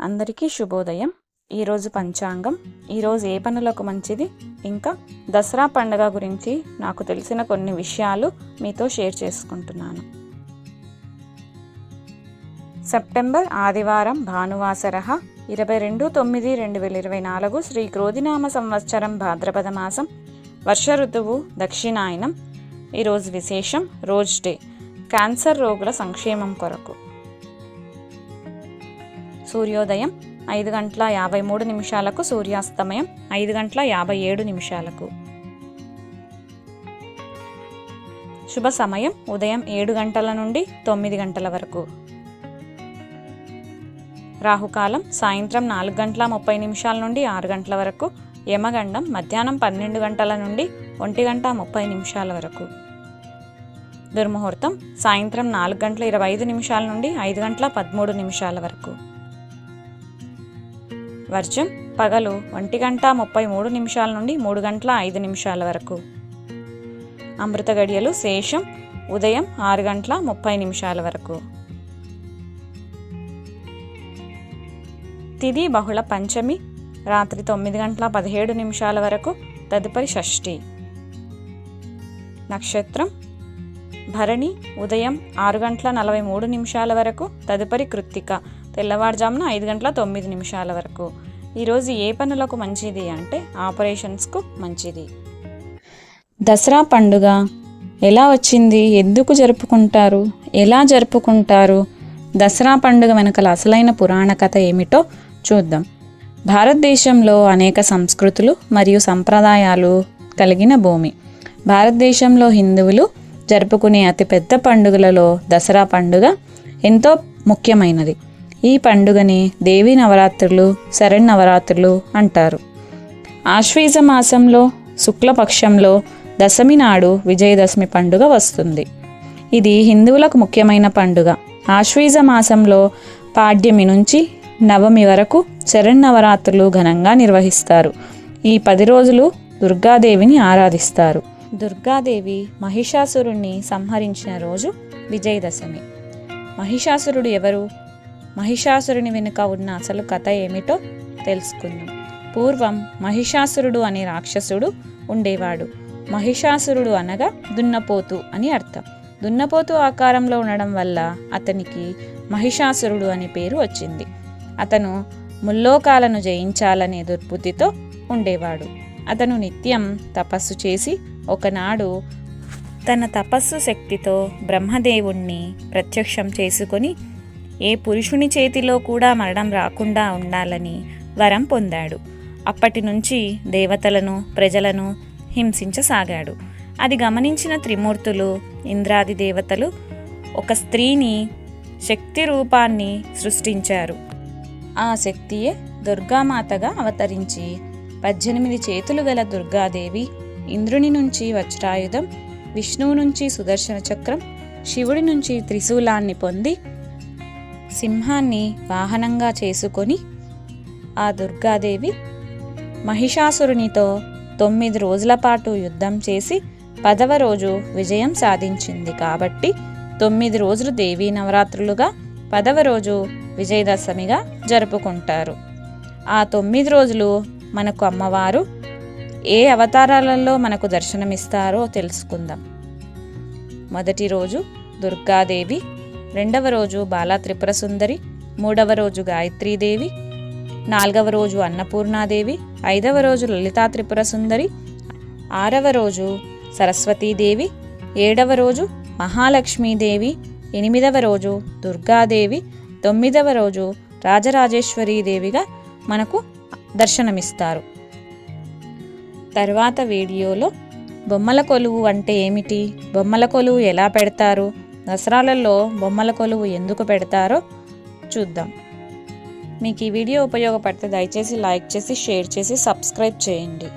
అందరికీ శుభోదయం. ఈరోజు పంచాంగం. ఈరోజు ఏ పనులకు మంచిది? ఇంకా దసరా పండుగ గురించి నాకు తెలిసిన కొన్ని విషయాలు మీతో షేర్ చేసుకుంటున్నాను. సెప్టెంబర్ ఆదివారం భానువాసర ఇరవై రెండు తొమ్మిది రెండు వేల ఇరవై నాలుగు శ్రీ క్రోధినామ సంవత్సరం భాద్రపద మాసం. వర్ష ఋతువు దక్షిణాయనం. ఈరోజు విశేషం రోజ్ డే. క్యాన్సర్ రోగుల సంక్షేమం కొరకు. సూర్యోదయం ఐదు గంటల యాభై మూడు నిమిషాలకు సూర్యాస్తమయం ఐదు గంటల యాభై ఏడు నిమిషాలకు. శుభ సమయం ఉదయం ఏడు గంటల నుండి తొమ్మిది గంటల వరకు. రాహుకాలం సాయంత్రం నాలుగు గంటల ముప్పై నిమిషాల నుండి ఆరు గంటల వరకు. యమగండం మధ్యాహ్నం పన్నెండు గంటల నుండి ఒంటి గంట ముప్పై నిమిషాల వరకు. దుర్ముహూర్తం సాయంత్రం నాలుగు గంటల ఇరవై ఐదు నిమిషాల నుండి ఐదు గంటల పదమూడు నిమిషాల వరకు. వర్జం పగలు ఒంటి గంట ముప్పై మూడు నిమిషాల నుండి మూడు గంటల ఐదు నిమిషాల వరకు. అమృత గడియలు శేషం ఉదయం ఆరు గంటల ముప్పై నిమిషాల వరకు. తిది బహుళ పంచమి రాత్రి తొమ్మిది గంటల పదిహేడు నిమిషాల వరకు తదుపరి షష్ఠి. నక్షత్రం భరణి ఉదయం ఆరు గంటల నలభై మూడు నిమిషాల వరకు తదుపరి కృత్తిక తెల్లవారుజామున ఐదు గంటల తొమ్మిది నిమిషాల వరకు. ఈరోజు ఏ పనులకు మంచిది అంటే ఆపరేషన్స్కు మంచిది. దసరా పండుగ ఎలా వచ్చింది? ఎందుకు జరుపుకుంటారు? ఎలా జరుపుకుంటారు? దసరా పండుగ వెనకల అసలైన పురాణ కథ ఏమిటో చూద్దాం. భారతదేశంలో అనేక సంస్కృతులు మరియు సంప్రదాయాలు కలిగిన భూమి. భారతదేశంలో హిందువులు జరుపుకునే అతిపెద్ద పండుగలలో దసరా పండుగ ఎంతో ముఖ్యమైనది. ఈ పండుగని దేవీ నవరాత్రులు శరణ్ నవరాత్రులు అంటారు. ఆశ్వీజ మాసంలో శుక్లపక్షంలో దశమి నాడు విజయదశమి పండుగ వస్తుంది. ఇది హిందువులకు ముఖ్యమైన పండుగ. ఆశ్వీజ మాసంలో పాడ్యమి నుంచి నవమి వరకు శరన్నవరాత్రులు ఘనంగా నిర్వహిస్తారు. ఈ పది రోజులు దుర్గాదేవిని ఆరాధిస్తారు. దుర్గాదేవి మహిషాసురుణ్ణి సంహరించిన రోజు విజయదశమి. మహిషాసురుడు ఎవరు? మహిషాసురుని వెనుక ఉన్న అసలు కథ ఏమిటో తెలుసుకుందాం. పూర్వం మహిషాసురుడు అనే రాక్షసుడు ఉండేవాడు. మహిషాసురుడు అనగా దున్నపోతు అని అర్థం. దున్నపోతు ఆకారంలో ఉండడం వల్ల అతనికి మహిషాసురుడు అనే పేరు వచ్చింది. అతను ముల్లోకాలను జయించాలనే దుర్బుద్ధితో ఉండేవాడు. అతను నిత్యం తపస్సు చేసి ఒకనాడు తన తపస్సు శక్తితో బ్రహ్మదేవుణ్ణి ప్రత్యక్షం చేసుకొని ఏ పురుషుని చేతిలో కూడా మరణం రాకుండా ఉండాలని వరం పొందాడు. అప్పటి నుంచి దేవతలను ప్రజలను హింసించసాగాడు. అది గమనించిన త్రిమూర్తులు ఇంద్రాది దేవతలు ఒక స్త్రీని శక్తి రూపాన్ని సృష్టించారు. ఆ శక్తియే దుర్గామాతగా అవతరించి పద్దెనిమిది చేతులు గల దుర్గాదేవి ఇంద్రుని నుంచి వజ్రాయుధం విష్ణువు నుంచి సుదర్శన చక్రం శివుడి నుంచి త్రిశూలాన్ని పొంది సింహాన్ని వాహనంగా చేసుకొని ఆ దుర్గాదేవి మహిషాసురునితో తొమ్మిది రోజుల పాటు యుద్ధం చేసి పదవ రోజు విజయం సాధించింది. కాబట్టి తొమ్మిది రోజులు దేవీ నవరాత్రులుగా పదవ రోజు విజయదశమిగా జరుపుకుంటారు. ఆ తొమ్మిది రోజులు మనకు అమ్మవారు ఏ అవతారాలలో మనకు దర్శనమిస్తారో తెలుసుకుందాం. మొదటి రోజు దుర్గాదేవి రెండవ రోజు బాలా త్రిపుర సుందరి మూడవ రోజు గాయత్రీదేవి నాలుగవ రోజు అన్నపూర్ణాదేవి ఐదవ రోజు లలితా త్రిపుర సుందరి ఆరవ రోజు సరస్వతీదేవి ఏడవ రోజు మహాలక్ష్మీదేవి ఎనిమిదవ రోజు దుర్గాదేవి తొమ్మిదవ రోజు రాజరాజేశ్వరీదేవిగా మనకు దర్శనమిస్తారు. తర్వాత వీడియోలో బొమ్మల కొలువు అంటే ఏమిటి? బొమ్మల కొలువు ఎలా పెడతారు? దసరాలలో బొమ్మల కొలువు ఎందుకు పెడతారో చూద్దాం. మీకు ఈ వీడియో ఉపయోగపడితే దయచేసి లైక్ చేసి షేర్ చేసి సబ్స్క్రైబ్ చేయండి.